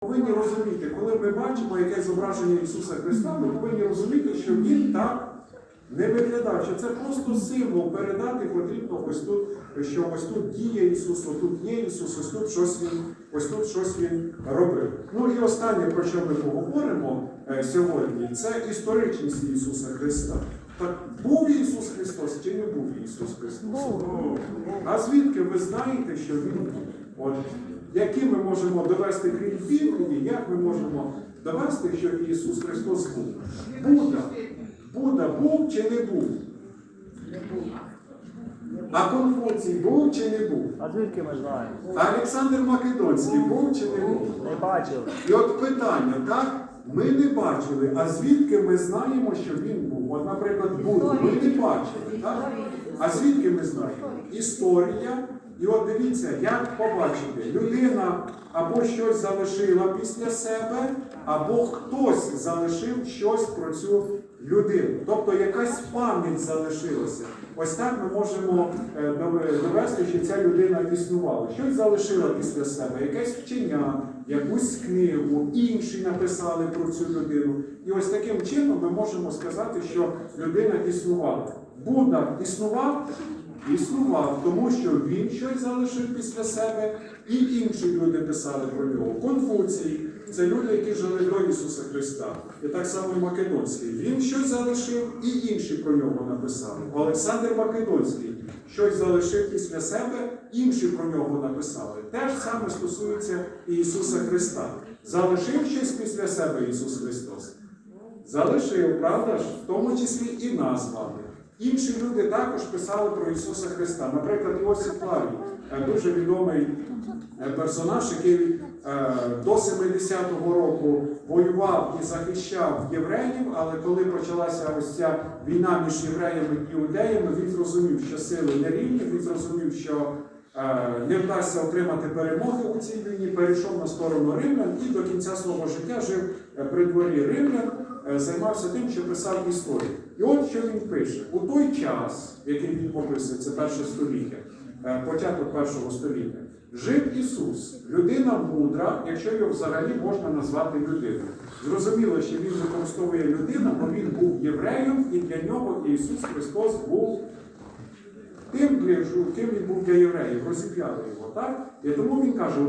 повинні розуміти, коли ми бачимо якесь зображення Ісуса Христа, ми повинні розуміти, що Він так не виглядав, що це просто символ передати потрібно ось тут, що ось тут діє Ісус, ось тут є Ісус, ось тут щось Він, ось тут щось Він робив. Ну і останнє, про що ми поговоримо е, сьогодні, це історичність Ісуса Христа. Так був Ісус Христос чи не був Ісус Христос? А звідки ви знаєте, що Він був? От, які ми можемо довести крім Біблії, як ми можемо довести, що Ісус Христос був? Будда. Будда був чи не був? А Конфуцій був чи не був? А звідки ми знаємо? А Олександр Македонський був чи не був? Не бачили. І от питання, так? Ми не бачили, а звідки ми знаємо, що він був? От, наприклад, Будду ми не бачили, так? А звідки ми знаємо? Історія. І от дивіться, як побачити, людина або щось залишила після себе, або хтось залишив щось про цю людину. Тобто якась пам'ять залишилася. Ось так ми можемо е, довести, що ця людина існувала. Щось залишила після себе, якесь вчення, якусь книгу, інші написали про цю людину. І ось таким чином ми можемо сказати, що людина існувала. Будда існував, існував, тому що він щось залишив після себе, і інші люди писали про нього. Конфуцій це люди, які жили до Ісуса Христа. І так само і Македонський. Він щось залишив, і інші про нього написали. Олександр Македонський щось залишив після себе, інші про нього написали. Те ж саме стосується Ісуса Христа. Залишив щось після себе Ісус Христос. Залишив, правда ж, в тому числі і нас з. Інші люди також писали про Ісуса Христа. Наприклад, Іосиф Флавій, е, дуже відомий е, персонаж, який е, до 70-го року воював і захищав євреїв, але коли почалася ось ця війна між євреями і іудеями, він зрозумів, що сили не рівні, він зрозумів, що не вдасться отримати перемоги у цій війні, перейшов на сторону римлян і до кінця свого життя жив при дворі римлян, займався тим, що писав історію. І от що він пише: у той час, який він описує, це перше століття, е, початок першого століття, жив Ісус, людина мудра, якщо його взагалі можна назвати людиною. Зрозуміло, що він використовує людину, бо він був євреєм, і для нього Ісус Христос був тим, ким він був для євреїв, розіп'яли його. Так? І тому він каже,